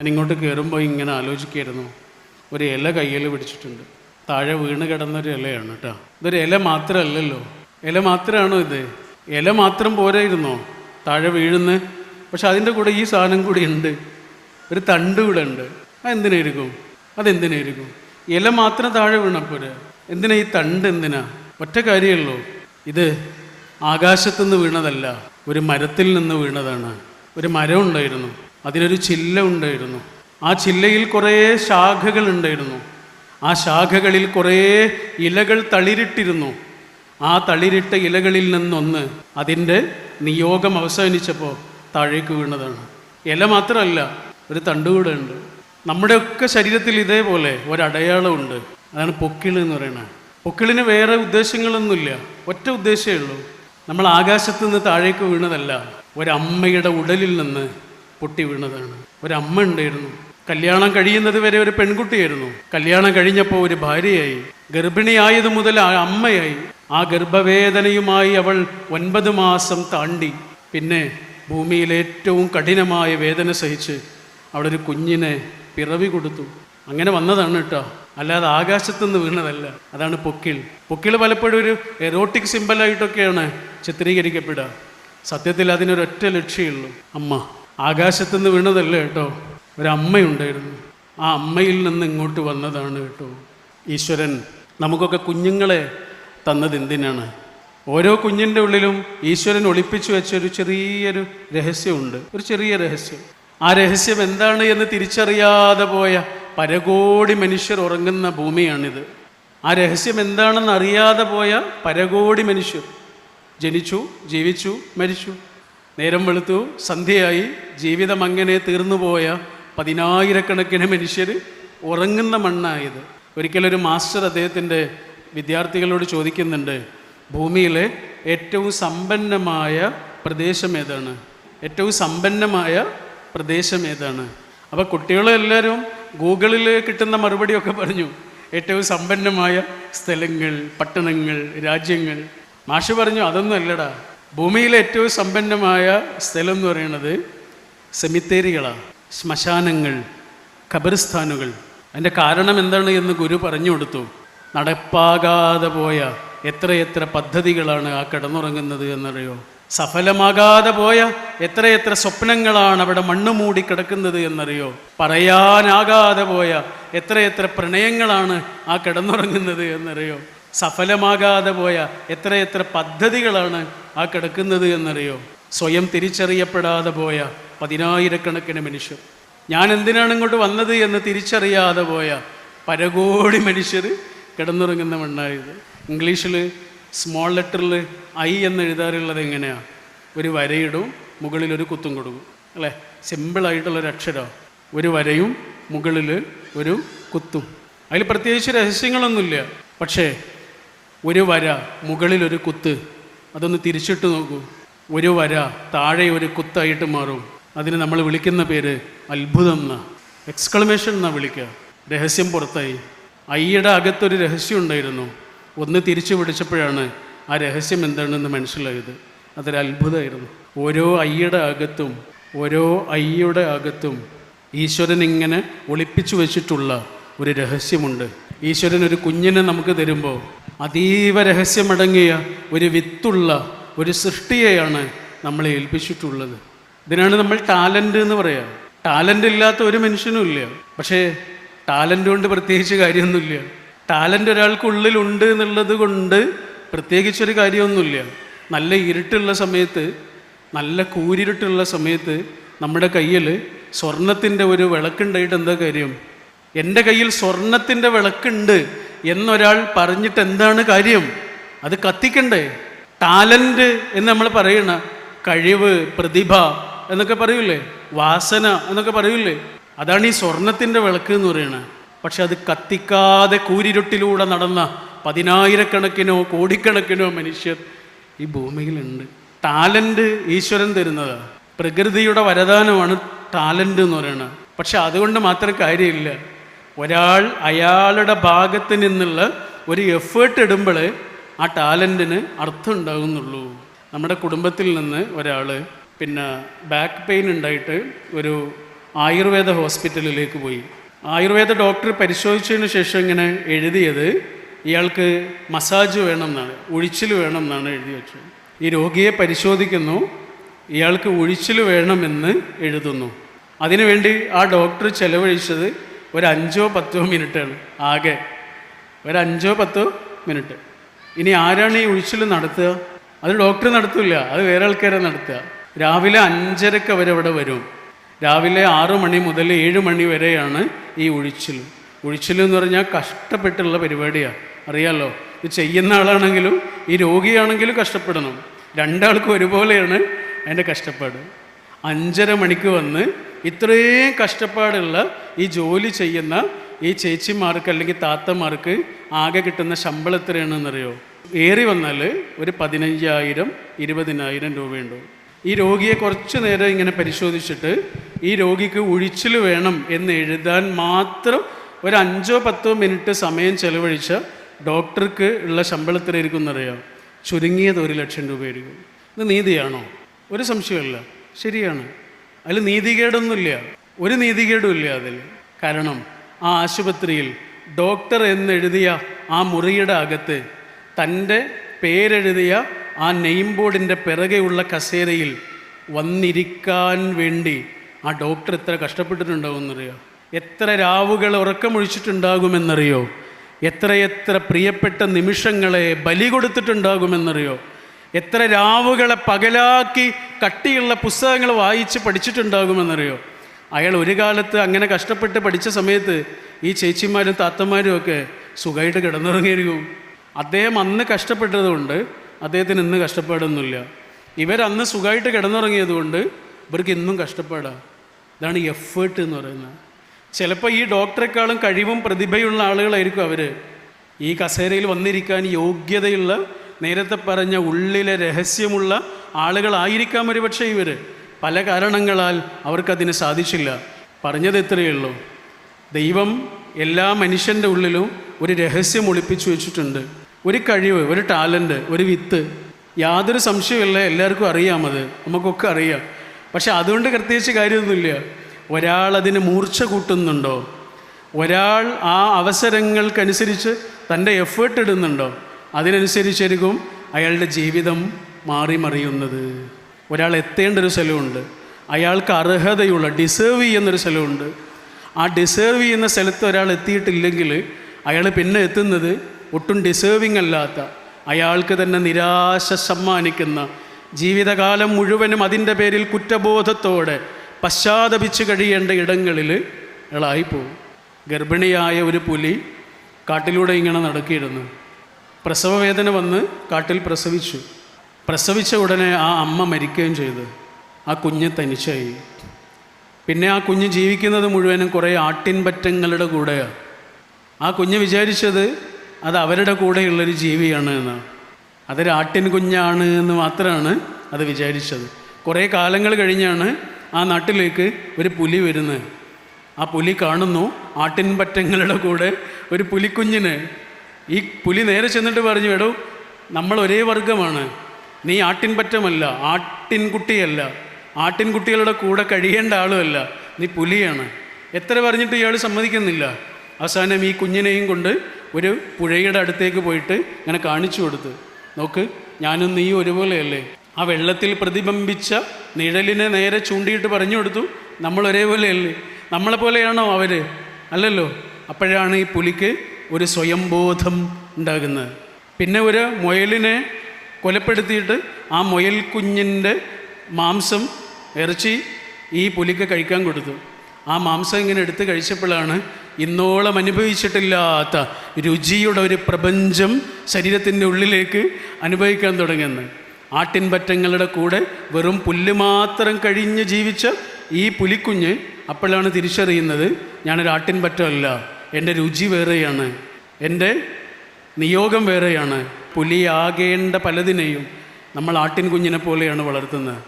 ഞാൻ ഇങ്ങോട്ട് കയറുമ്പോൾ ഇങ്ങനെ ആലോചിക്കായിരുന്നു. ഒരു ഇല കയ്യിൽ പിടിച്ചിട്ടുണ്ട്. താഴെ വീണ് കിടന്നൊരു ഇലയാണ് കേട്ടോ ഇതൊരു ഇല മാത്രമല്ലല്ലോ ഇല മാത്രമാണോ ഇത്? ഇല മാത്രം പോരായിരുന്നോ? താഴെ വീഴുന്ന. പക്ഷെ അതിന്റെ കൂടെ ഈ സാധനം കൂടി ഉണ്ട്. ഒരു തണ്ട് കൂടെ ഉണ്ട്. അതെന്തിനായിരിക്കും? അതെന്തിനായിരിക്കും? ഇല മാത്രം താഴെ വീണപ്പോര് എന്തിനാ ഈ തണ്ട് എന്തിനാ? ഒറ്റ കാര്യമല്ലോ ഇത് ആകാശത്തുനിന്ന് വീണതല്ല. ഒരു മരത്തിൽ നിന്ന് വീണതാണ്. ഒരു മരം ഉണ്ടായിരുന്നു. അതിനൊരു ചില്ല ഉണ്ടായിരുന്നു. ആ ചില്ലയിൽ കുറേ ശാഖകൾ ഉണ്ടായിരുന്നു. ആ ശാഖകളിൽ കുറേ ഇലകൾ തളിരിട്ടിരുന്നു. ആ തളിരിട്ട ഇലകളിൽ നിന്നൊന്ന് അതിന്റെ നിയോഗം അവസാനിച്ചപ്പോൾ താഴേക്ക് വീണതാണ്. ഇല മാത്രമല്ല ഒരു തണ്ടുകൂടെ ഉണ്ട്. നമ്മുടെയൊക്കെ ശരീരത്തിൽ ഇതേപോലെ ഒരടയാളമുണ്ട് അതാണ് പൊക്കിൾ എന്ന് പറയുന്നത്. പൊക്കിളിന് വേറെ ഉദ്ദേശങ്ങളൊന്നുമില്ല. ഒറ്റ ഉദ്ദേശമേ ഉള്ളൂ. നമ്മൾ ആകാശത്ത് നിന്ന് താഴേക്ക് വീണതല്ല ഒരമ്മയുടെ ഉടലിൽ നിന്ന് പൊട്ടി വീണതാണ്. ഒരമ്മ ഉണ്ടായിരുന്നു. കല്യാണം കഴിയുന്നത് വരെ ഒരു പെൺകുട്ടിയായിരുന്നു. കല്യാണം കഴിഞ്ഞപ്പോൾ ഒരു ഭാര്യയായി. ഗർഭിണിയായത് മുതൽ ആ അമ്മയായി. ആ ഗർഭവേദനയുമായി അവൾ ഒൻപത് മാസം താണ്ടി. പിന്നെ ഭൂമിയിൽ ഏറ്റവും കഠിനമായ വേദന സഹിച്ച് അവളൊരു കുഞ്ഞിനെ പിറവി കൊടുത്തു. അങ്ങനെ വന്നതാണ് കേട്ടോ. അല്ലാതെ ആകാശത്തു നിന്ന് വീണതല്ല. അതാണ് പൊക്കിൾ. പൊക്കിൾ പലപ്പോഴും ഒരു എറോട്ടിക് സിമ്പലായിട്ടൊക്കെയാണ് ചിത്രീകരിക്കപ്പെടുക. സത്യത്തിൽ അതിനൊരൊറ്റ ലക്ഷ്യമുള്ളൂ അമ്മ. ആകാശത്തുനിന്ന് വീണതല്ല കേട്ടോ. ഒരമ്മയുണ്ടായിരുന്നു. ആ അമ്മയിൽ നിന്ന് ഇങ്ങോട്ട് വന്നതാണ് കേട്ടോ. ഈശ്വരൻ നമുക്കൊക്കെ കുഞ്ഞുങ്ങളെ തന്നത് എന്തിനാണ്? ഓരോ കുഞ്ഞിന്റെ ഉള്ളിലും ഈശ്വരൻ ഒളിപ്പിച്ചു വെച്ച ഒരു ചെറിയൊരു രഹസ്യമുണ്ട്. ഒരു ചെറിയ രഹസ്യം. ആ രഹസ്യം എന്താണ് എന്ന് തിരിച്ചറിയാതെ പോയ പരകോടി മനുഷ്യർ ഉറങ്ങുന്ന ഭൂമിയാണിത്. ആ രഹസ്യം എന്താണെന്ന് അറിയാതെ പോയ പരകോടി മനുഷ്യർ. ജനിച്ചു ജീവിച്ചു മരിച്ചു. നേരം വെളുത്തു സന്ധ്യയായി. ജീവിതം അങ്ങനെ തീർന്നുപോയ പതിനായിരക്കണക്കിന് മനുഷ്യർ ഉറങ്ങുന്ന മണ്ണായത്. ഒരിക്കലൊരു മാസ്റ്റർ അദ്ദേഹത്തിന്റെ വിദ്യാർത്ഥികളോട് ചോദിക്കുന്നുണ്ട് ഭൂമിയിലെ ഏറ്റവും സമ്പന്നമായ പ്രദേശം ഏതാണ്? ഏറ്റവും സമ്പന്നമായ പ്രദേശം ഏതാണ്? അപ്പോൾ കുട്ടികളെല്ലാവരും ഗൂഗിളിൽ കിട്ടുന്ന മറുപടിയൊക്കെ പറഞ്ഞു ഏറ്റവും സമ്പന്നമായ സ്ഥലങ്ങൾ പട്ടണങ്ങൾ രാജ്യങ്ങൾ. മാഷ് പറഞ്ഞു അതൊന്നും അല്ലടാ. ഭൂമിയിലെ ഏറ്റവും സമ്പന്നമായ സ്ഥലം എന്ന് പറയുന്നത് സെമിത്തേരികളാണ്. ശ്മശാനങ്ങൾ ഖബർസ്ഥാനുകൾ. അതിന്റെ കാരണം എന്താണ് എന്ന് ഗുരു പറഞ്ഞു കൊടുത്തു. നടപ്പാകാതെ പോയ എത്രയെത്ര പദ്ധതികളാണ് ആ കിടന്നുറങ്ങുന്നത് എന്നറിയോ? സഫലമാകാതെ പോയ എത്രയെത്ര സ്വപ്നങ്ങളാണ് അവിടെ മണ്ണ് മൂടി കിടക്കുന്നത് എന്നറിയോ? പറയാനാകാതെ പോയ എത്രയെത്ര പ്രണയങ്ങളാണ് ആ കിടന്നുറങ്ങുന്നത് എന്നറിയോ? സഫലമാകാതെ പോയ എത്രയെത്ര പദ്ധതികളാണ് ആ കിടക്കുന്നത് എന്നറിയോ? സ്വയം തിരിച്ചറിയപ്പെടാതെ പോയ പതിനായിരക്കണക്കിന് മനുഷ്യർ. ഞാൻ എന്തിനാണ് ഇങ്ങോട്ട് വന്നത് എന്ന് തിരിച്ചറിയാതെ പോയ പരകോടി മനുഷ്യർ കിടന്നുറങ്ങുന്ന മണ്ണായത്. ഇംഗ്ലീഷിൽ സ്മോൾ ലെറ്ററിൽ ഐ എന്ന് എഴുതാറുള്ളത് എങ്ങനെയാണ് ഒരു വരയിടും മുകളിൽ ഒരു കുത്തും കൊടുക്കും. അല്ലേ? സിമ്പിളായിട്ടുള്ളൊരു അക്ഷരം. ഒരു വരയും മുകളിൽ ഒരു കുത്തും. അതിൽ പ്രത്യേകിച്ച് രഹസ്യങ്ങളൊന്നുമില്ല. പക്ഷേ ഒരു വര മുകളിൽ ഒരു കുത്ത്. അതൊന്ന് തിരിച്ചിട്ട് നോക്കൂ. ഒരു വര താഴെ ഒരു കുത്തായിട്ട് മാറും. അതിന് നമ്മൾ വിളിക്കുന്ന പേര് അത്ഭുതം എന്നാ എക്സ്ക്ലമേഷൻ എന്നാ വിളിക്കുക രഹസ്യം പുറത്തായി. അയ്യയുടെ അകത്തൊരു രഹസ്യം ഉണ്ടായിരുന്നു. ഒന്ന് തിരിച്ചു പിടിച്ചപ്പോഴാണ് ആ രഹസ്യം എന്താണെന്ന് മനസ്സിലായത്. അതൊരു അത്ഭുതമായിരുന്നു. ഓരോ അയ്യയുടെ അകത്തും ഓരോ അയ്യയുടെ അകത്തും ഈശ്വരൻ ഇങ്ങനെ ഒളിപ്പിച്ചു വെച്ചിട്ടുള്ള ഒരു രഹസ്യമുണ്ട്. ഈശ്വരൻ ഒരു കുഞ്ഞിനെ നമുക്ക് തരുമ്പോൾ അതീവ രഹസ്യമടങ്ങിയ ഒരു വിത്തുള്ള ഒരു സൃഷ്ടിയെയാണ് നമ്മളെ ഏൽപ്പിച്ചിട്ടുള്ളത്. ഇതിനാണ് നമ്മൾ ടാലന്റ് എന്ന് പറയുക ടാലന്റ് ഇല്ലാത്ത ഒരു മനുഷ്യനും ഇല്ല. പക്ഷേ ടാലന്റ് കൊണ്ട് പ്രത്യേകിച്ച് കാര്യമൊന്നുമില്ല. ടാലന്റ് ഒരാൾക്കുള്ളിലുണ്ട് എന്നുള്ളത് കൊണ്ട് പ്രത്യേകിച്ചൊരു കാര്യമൊന്നുമില്ല. നല്ല ഇരുട്ടുള്ള സമയത്ത് നല്ല കൂരിരുട്ടുള്ള സമയത്ത് നമ്മുടെ കയ്യിൽ സ്വർണത്തിന്റെ ഒരു വിളക്കുണ്ടായിട്ട് എന്താ കാര്യം? എന്റെ കയ്യിൽ സ്വർണത്തിന്റെ വിളക്കുണ്ട് എന്നൊരാൾ പറഞ്ഞിട്ട് എന്താണ് കാര്യം? അത് കത്തിക്കണ്ടേ? ടാലന്റ് എന്ന് നമ്മൾ പറയണ കഴിവ് പ്രതിഭ എന്നൊക്കെ പറയൂലേ? വാസന എന്നൊക്കെ പറയൂലേ? അതാണ് ഈ സ്വർണത്തിന്റെ വിളക്ക് എന്ന് പറയുന്നത് പക്ഷെ അത് കത്തിക്കാതെ കൂരിരുട്ടിലൂടെ നടന്ന പതിനായിരക്കണക്കിനോ കോടിക്കണക്കിനോ മനുഷ്യർ ഈ ഭൂമിയിലുണ്ട്. ടാലന്റ് ഈശ്വരൻ തരുന്നതാണ് പ്രകൃതിയുടെ വരദാനമാണ് ടാലന്റ് എന്ന് പറയുന്നത് പക്ഷെ അതുകൊണ്ട് മാത്രം കാര്യമില്ല. ഒരാൾ അയാളുടെ ഭാഗത്ത് നിന്നുള്ള ഒരു എഫേർട്ട് ഇടുമ്പോൾ ആ ടാലന്റിന് അർത്ഥം ഉണ്ടാകുന്നുള്ളൂ നമ്മുടെ കുടുംബത്തിൽ നിന്ന് ഒരാൾ പിന്നെ ബാക്ക് പെയിൻ ഉണ്ടായിട്ട് ഒരു ആയുർവേദ ഹോസ്പിറ്റലിലേക്ക് പോയി. ആയുർവേദ ഡോക്ടർ പരിശോധിച്ചതിന് ശേഷം ഇങ്ങനെ എഴുതിയത് ഇയാൾക്ക് മസാജ് വേണമെന്നാണ് ഒഴിച്ചിൽ വേണം എന്നാണ് എഴുതി വെച്ചത്. ഈ രോഗിയെ പരിശോധിക്കുന്നു ഇയാൾക്ക് ഒഴിച്ചിൽ വേണമെന്ന് എഴുതുന്നു. അതിനുവേണ്ടി ആ ഡോക്ടർ ചെലവഴിച്ചത് ഒരു അഞ്ചോ പത്തോ മിനിറ്റാണ് ആകെ ഒരു അഞ്ചോ പത്തോ മിനിറ്റ്. ഇനി ആരാണ് ഈ ഒഴിച്ചിൽ നടത്തുക? അത് ഡോക്ടർ നടത്തില്ല. അത് വേറെ ആൾക്കാരെ നടത്തുക. രാവിലെ അഞ്ചരക്ക് അവരവിടെ വരും. രാവിലെ ആറു മണി മുതൽ ഏഴ് മണി വരെയാണ് ഈ ഒഴിച്ചിൽ ഒഴിച്ചിൽ എന്ന് പറഞ്ഞാൽ കഷ്ടപ്പെട്ടുള്ള പരിപാടിയാണ് അറിയാലോ? ഇത് ചെയ്യുന്ന ആളാണെങ്കിലും ഈ രോഗിയാണെങ്കിലും കഷ്ടപ്പെടണം. രണ്ടാൾക്കും ഒരുപോലെയാണ് അതിന്റെ കഷ്ടപ്പാട്. അഞ്ചര മണിക്ക് വന്ന് ഇത്രയും കഷ്ടപ്പാടുള്ള ഈ ജോലി ചെയ്യുന്ന ഈ ചേച്ചിമാർക്ക് അല്ലെങ്കിൽ താത്തമാർക്ക് ആകെ കിട്ടുന്ന ശമ്പളം എത്രയാണെന്നറിയോ? ഏറി വന്നാൽ ഒരു പതിനഞ്ചായിരം ഇരുപതിനായിരം രൂപയുണ്ടോ. ഈ രോഗിയെ കുറച്ച് നേരം ഇങ്ങനെ പരിശോധിച്ചിട്ട് ഈ രോഗിക്ക് ഒഴിച്ചിൽ വേണം എന്ന് എഴുതാൻ മാത്രം ഒരു അഞ്ചോ പത്തോ മിനിറ്റ് സമയം ചെലവഴിച്ച ഡോക്ടർക്ക് ഉള്ള ശമ്പളം എത്രയായിരിക്കും എന്നറിയാം ചുരുങ്ങിയത് ഒരു ലക്ഷം രൂപയായിരിക്കും. ഇത് നീതിയാണോ? ഒരു സംശയമല്ല ശരിയാണ്. അതിൽ നീതികേടൊന്നുമില്ല. ഒരു നീതികേടും ഇല്ല അതിൽ. കാരണം ആ ആശുപത്രിയിൽ ഡോക്ടർ എന്നെഴുതിയ ആ മുറിയുടെ അകത്ത് തന്റെ പേരെഴുതിയ ആ നെയിം ബോർഡിന്റെ പിറകെയുള്ള കസേരയിൽ വന്നിരിക്കാൻ വേണ്ടി ആ ഡോക്ടർ എത്ര കഷ്ടപ്പെട്ടിട്ടുണ്ടാവുമെന്നറിയോ എത്ര രാവുകൾ ഉറക്കമൊഴിച്ചിട്ടുണ്ടാകുമെന്നറിയോ? എത്രയെത്ര പ്രിയപ്പെട്ട നിമിഷങ്ങളെ ബലി കൊടുത്തിട്ടുണ്ടാകുമെന്നറിയോ? എത്ര രാവുകളെ പകലാക്കി കട്ടിയുള്ള പുസ്തകങ്ങൾ വായിച്ച് പഠിച്ചിട്ടുണ്ടാകുമെന്നറിയോ? അയാൾ ഒരു കാലത്ത് അങ്ങനെ കഷ്ടപ്പെട്ട് പഠിച്ച സമയത്ത് ഈ ചേച്ചിമാരും താത്തമാരും ഒക്കെ സുഖമായിട്ട് കിടന്നുറങ്ങിയിരിക്കും. അദ്ദേഹം അന്ന് കഷ്ടപ്പെട്ടതുകൊണ്ട് അദ്ദേഹത്തിന് ഇന്ന് കഷ്ടപ്പാടൊന്നുമില്ല. ഇവരന്ന് സുഖമായിട്ട് കിടന്നുറങ്ങിയതുകൊണ്ട് ഇവർക്ക് ഇന്നും കഷ്ടപ്പാടാണ് ഇതാണ് എഫേർട്ട് എന്ന് പറയുന്നത്. ചിലപ്പോൾ ഈ ഡോക്ടറെക്കാളും കഴിവും പ്രതിഭയുള്ള ആളുകളായിരിക്കും അവർ ഈ കസേരയിൽ വന്നിരിക്കാൻ യോഗ്യതയുള്ള നേരത്തെ പറഞ്ഞ ഉള്ളിലെ രഹസ്യമുള്ള ആളുകളായിരിക്കാം ഒരു പക്ഷേ ഇവർ പല കാരണങ്ങളാൽ അവർക്കതിന് സാധിച്ചില്ല. പറഞ്ഞത് എത്രയേ ഉള്ളൂ. ദൈവം എല്ലാ മനുഷ്യന്റെ ഉള്ളിലും ഒരു രഹസ്യം ഒളിപ്പിച്ചു വെച്ചിട്ടുണ്ട്. ഒരു കഴിവ് ഒരു ടാലന്റ് ഒരു വിത്ത്. യാതൊരു സംശയമില്ല എല്ലാവർക്കും അറിയാമത് നമുക്കൊക്കെ അറിയാം. പക്ഷെ അതുകൊണ്ട് പ്രത്യേകിച്ച് കാര്യമൊന്നുമില്ല. ഒരാൾ അതിന് മൂർച്ച കൂട്ടുന്നുണ്ടോ? ഒരാൾ ആ അവസരങ്ങൾക്കനുസരിച്ച് തന്റെ എഫേർട്ട് ഇടുന്നുണ്ടോ? അതിനനുസരിച്ചായിരിക്കും അയാളുടെ ജീവിതം മാറി മറിയുന്നത്. ഒരാൾ എത്തേണ്ട ഒരു സ്ഥലമുണ്ട്. അയാൾക്ക് അർഹതയുള്ള ഡിസേർവ് ചെയ്യുന്നൊരു സ്ഥലമുണ്ട്. ആ ഡിസേർവ് ചെയ്യുന്ന സ്ഥലത്ത് ഒരാൾ എത്തിയിട്ടില്ലെങ്കിൽ അയാൾ പിന്നെ എത്തുന്നത് ഒട്ടും ഡിസേർവിങ് അല്ലാത്ത അയാൾക്ക് തന്നെ നിരാശ സമ്മാനിക്കുന്ന ജീവിതകാലം മുഴുവനും അതിന്റെ പേരിൽ കുറ്റബോധത്തോടെ പശ്ചാത്തപിച്ച് കഴിയേണ്ട ഇടങ്ങളിൽ അയാളായിപ്പോവും. ഗർഭിണിയായ ഒരു പുലി കാട്ടിലൂടെ ഇങ്ങനെ നടക്കിയിരുന്നു. പ്രസവവേദന വന്ന് കാട്ടിൽ പ്രസവിച്ചു. പ്രസവിച്ച ഉടനെ ആ അമ്മ മരിക്കുകയും ചെയ്തു. ആ കുഞ്ഞ് തനിച്ചായി. പിന്നെ ആ കുഞ്ഞ് ജീവിക്കുന്നത് മുഴുവനും കുറേ ആട്ടിൻപറ്റങ്ങളുടെ കൂടെയാണ് ആ കുഞ്ഞ് വിചാരിച്ചത് അത് അവരുടെ കൂടെയുള്ളൊരു ജീവിയാണ് എന്നാണ് അതൊരു ആട്ടിൻ കുഞ്ഞാണ് എന്ന് മാത്രമാണ് അത് വിചാരിച്ചത്. കുറേ കാലങ്ങൾ കഴിഞ്ഞാണ് ആ നാട്ടിലേക്ക് ഒരു പുലി വരുന്നത്. ആ പുലി കാണുന്നു ആട്ടിൻപറ്റങ്ങളുടെ കൂടെ ഒരു പുലിക്കുഞ്ഞിന്. ഈ പുലി നേരെ ചെന്നിട്ട് പറഞ്ഞു എടോ നമ്മൾ ഒരേ വർഗമാണ്. നീ ആട്ടിൻപറ്റമല്ല ആട്ടിൻകുട്ടിയല്ല. ആട്ടിൻകുട്ടികളുടെ കൂടെ കഴിയേണ്ട ആളുമല്ല. നീ പുലിയാണ്. എത്ര പറഞ്ഞിട്ട് ഇയാൾ സമ്മതിക്കുന്നില്ല. അവസാനം ഈ കുഞ്ഞിനെയും കൊണ്ട് ഒരു പുഴയുടെ അടുത്തേക്ക് പോയിട്ട് ഇങ്ങനെ കാണിച്ചു കൊടുത്ത് നോക്ക് ഞാനും നീ ഒരുപോലെയല്ലേ? ആ വെള്ളത്തിൽ പ്രതിബിംബിച്ച നിഴലിനെ നേരെ ചൂണ്ടിയിട്ട് പറഞ്ഞു കൊടുത്തു നമ്മൾ ഒരേപോലെയല്ലേ? നമ്മളെപ്പോലെയാണോ അവർ അല്ലല്ലോ? അപ്പോഴാണ് ഈ പുലിക്ക് ഒരു സ്വയംബോധം ഉണ്ടാകുന്നത്. പിന്നെ ഒരു മുയലിനെ കൊലപ്പെടുത്തിയിട്ട് ആ മുയൽ കുഞ്ഞിന്റെ മാംസം ഇറച്ചി ഈ പുലിക്ക് കഴിക്കാൻ കൊടുത്തു. ആ മാംസം ഇങ്ങനെ എടുത്ത് കഴിച്ചപ്പോഴാണ് ഇന്നോളം അനുഭവിച്ചിട്ടില്ലാത്ത രുചിയുടെ ഒരു പ്രപഞ്ചം ശരീരത്തിന്റെ ഉള്ളിലേക്ക് അനുഭവിക്കാൻ തുടങ്ങുന്നത്. ആട്ടിൻപറ്റങ്ങളുടെ കൂടെ വെറും പുല്ല് മാത്രം കഴിഞ്ഞ് ജീവിച്ച ഈ പുലിക്കുഞ്ഞ് അപ്പോഴാണ് തിരിച്ചറിയുന്നത് ഞാനൊരു ആട്ടിൻപറ്റമല്ല എന്റെ രുചി വേറെയാണ്. എന്റെ നിയോഗം വേറെയാണ്. പുലിയാകേണ്ട പലതിനെയും നമ്മൾ ആട്ടിൻ കുഞ്ഞിനെ പോലെയാണ് വളർത്തുന്നത്.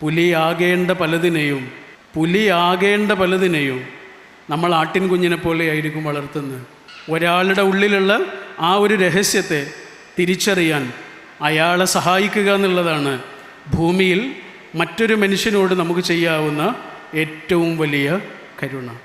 പുലിയാകേണ്ട പലതിനെയും പുലിയാകേണ്ട പലതിനെയും നമ്മൾ ആട്ടിൻ കുഞ്ഞിനെ പോലെയായിരിക്കും വളർത്തുന്നത്. ഒരാളുടെ ഉള്ളിലുള്ള ആ ഒരു രഹസ്യത്തെ തിരിച്ചറിയാൻ അയാളെ സഹായിക്കുക എന്നുള്ളതാണ് ഭൂമിയിൽ മറ്റൊരു മനുഷ്യനോട് നമുക്ക് ചെയ്യാവുന്ന ഏറ്റവും വലിയ കരുണ.